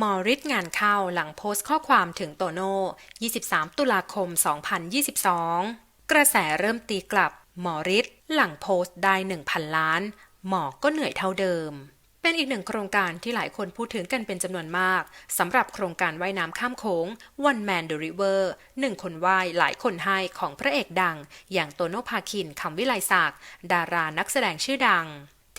มอริสงานเข้าหลังโพสต์ข้อความถึงโตโน่ 23 ตุลาคม 2022 กระแสเริ่มตีกลับ มอริสหลังโพสต์ได้ 1,000 ล้าน หมอก็เหนื่อยเท่าเดิม เป็นอีกหนึ่งโครงการที่หลายคนพูดถึงกันเป็นจำนวนมากสำหรับโครงการว่ายน้ำข้ามโขง One Man the River หนึ่งคนว่ายหลายคนให้ของพระเอกดัง อย่างโตโน่พาคินคำวิไลศักดิ์ดารานักแสดงชื่อดัง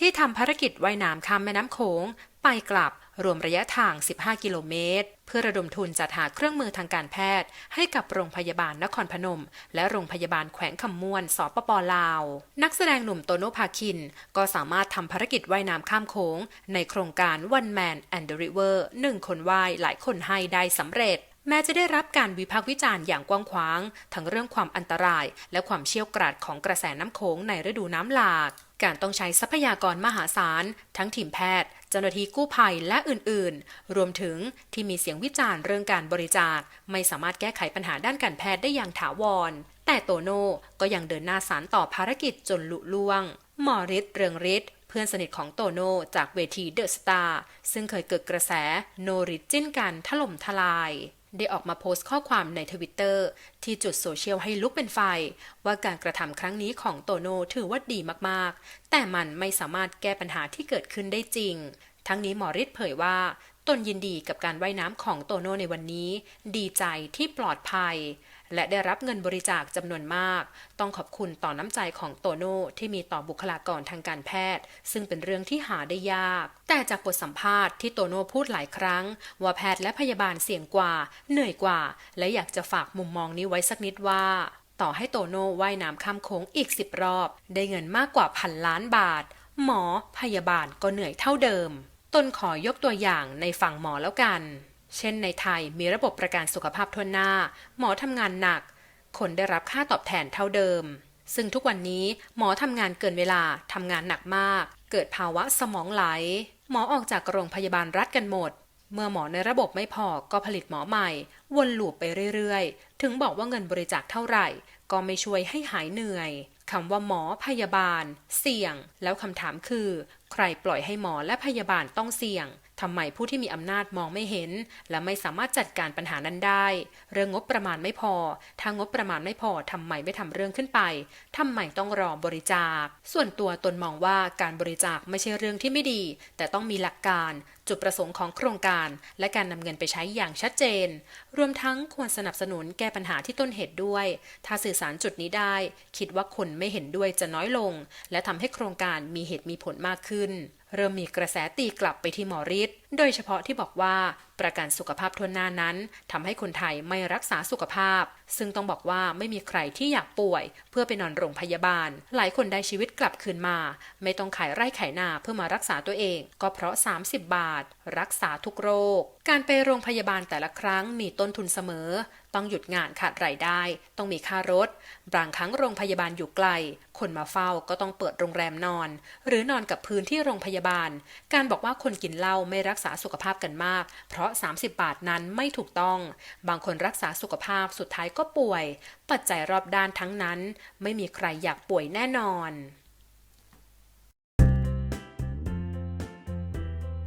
ที่ทำภารกิจว่ายน้ำข้ามแม่น้ำโขงไปกลับรวมระยะทาง 15 กิโลเมตร เพื่อระดมทุนจัดหาเครื่องมือทางการแพทย์ ให้กับโรงพยาบาลนครพนม และโรงพยาบาลแขวงคำม่วน สปปลาว นักแสดงหนุ่มโตโนภาคิน ก็สามารถทำภารกิจว่ายน้ำข้ามโขงในโครงการ One Man and the River หนึ่งคนว่ายหลายคนให้ได้สำเร็จ แม้จะได้รับการวิพากษ์วิจารณ์อย่างกว้างขวาง ทั้งเรื่องความอันตราย และความเชี่ยวกราดของกระแสน้ำโขงในฤดูน้ำหลาก การต้องใช้ทรัพยากรมหาศาล ทั้งทีมแพทย์ เจ้าหน้าที่กู้ภัยและอื่นๆ รวมถึงที่มีเสียงวิจารณ์เรื่องการบริจาค ไม่สามารถแก้ไขปัญหาด้านการแพทย์ได้อย่างถาวร แต่โตโน่ก็ยังเดินหน้าสารต่อภารกิจจนลุล่วง หมอฤทธิ์เรืองฤทธิ์เพื่อนสนิทของโตโน่จากเวทีเดอะสตาร์ซึ่งเคยเกิดกระแสโนริจิ้นกันถล่มทลาย ได้ออกมาโพสต์ข้อความในทวิตเตอร์ที่จุดโซเชียลให้ลุกเป็นไฟ ว่าการกระทำครั้งนี้ของโตโน่ถือว่าดีมากๆ แต่มันไม่สามารถแก้ปัญหาที่เกิดขึ้นได้จริง ทั้งนี้หมอฤทธิ์เผยว่า ตนยินดีกับการว่ายน้ำของโตโน่ในวันนี้ ดีใจที่ปลอดภัย และได้รับเงินบริจาคจำนวนมาก ต้องขอบคุณต่อน้ำใจของโตโน่ที่มีต่อบุคลากรทางการแพทย์ ซึ่งเป็นเรื่องที่หาได้ยาก แต่จากบทสัมภาษณ์ที่โตโน่พูดหลายครั้ง ว่าแพทย์และพยาบาลเสี่ยงกว่า เหนื่อยกว่า และอยากจะฝากมุมมองนี้ไว้สักนิดว่าต่อให้โตโน่ว่ายน้ำข้ามโค้งอีกสิบรอบ ได้เงินมากกว่าพันล้านบาท หมอพยาบาลก็เหนื่อยเท่าเดิม ตนขอยกตัวอย่างในฝั่งหมอแล้วกัน เช่นในไทยมีระบบประกันสุขภาพทั่วหน้า หมอทำงานหนัก คนได้รับค่าตอบแทนเท่าเดิม ซึ่งทุกวันนี้หมอทำงานเกินเวลาทำงานหนักมาก เกิดภาวะสมองไหล หมอออกจากโรงพยาบาลรัฐกันหมด เมื่อหมอในระบบไม่พอก็ผลิตหมอใหม่ วนลูปไปเรื่อยๆ ถึงบอกว่าเงินบริจาคเท่าไหร่ ก็ไม่ช่วยให้หายเหนื่อยคำว่าหมอพยาบาล เสี่ยง แล้วคำถามคือ ใครปล่อยให้หมอและพยาบาลต้องเสี่ยง ทำไมผู้ที่มีอำนาจมองไม่เห็น และไม่สามารถจัดการปัญหานั้นได้ เรื่องงบประมาณไม่พอ ถ้างบประมาณไม่พอทำไมไม่ทำเรื่องขึ้นไปทำไมต้องรอบริจาค ส่วนตัวตนมองว่าการบริจาคไม่ใช่เรื่องที่ไม่ดี แต่ต้องมีหลักการ จุดประสงค์ของโครงการ และการนำเงินไปใช้อย่างชัดเจน รวมทั้งควรสนับสนุนแก้ปัญหาที่ต้นเหตุด้วย ถ้าสื่อสารจุดนี้ได้ คิดว่าคนไม่เห็นด้วยจะน้อยลง และทำให้โครงการมีเหตุมีผลมากขึ้น เริ่มมีกระแสตีกลับไปที่หมอฤทธิ์โดยเฉพาะที่บอกว่าประกันสุขภาพทวนหน้านั้นทำให้คนไทยไม่รักษาสุขภาพ ซึ่งต้องบอกว่าไม่มีใครที่อยากป่วย เพื่อไปนอนโรงพยาบาล หลายคนได้ชีวิตกลับคืนมา ไม่ต้องขายไร่ขายนาเพื่อมารักษาตัวเอง ก็เพราะ 30 บาท รักษาทุกโรค การไปโรงพยาบาลแต่ละครั้งมีต้นทุนเสมอ ต้องหยุดงานขาดรายได้ ต้องมีค่ารถ บางครั้งโรงพยาบาลอยู่ไกล คนมาเฝ้าก็ต้องเปิดโรงแรมนอน หรือนอนกับพื้นที่โรงพยาบาล การบอกว่าคนกินเหล้าไม่รักษาสุขภาพกันมาก เพราะ 30 บาทนั้นไม่ถูกต้อง บางคนรักษาสุขภาพสุดท้ายก็ป่วย ปัจจัยรอบด้านทั้งนั้น ไม่มีใครอยากป่วยแน่นอน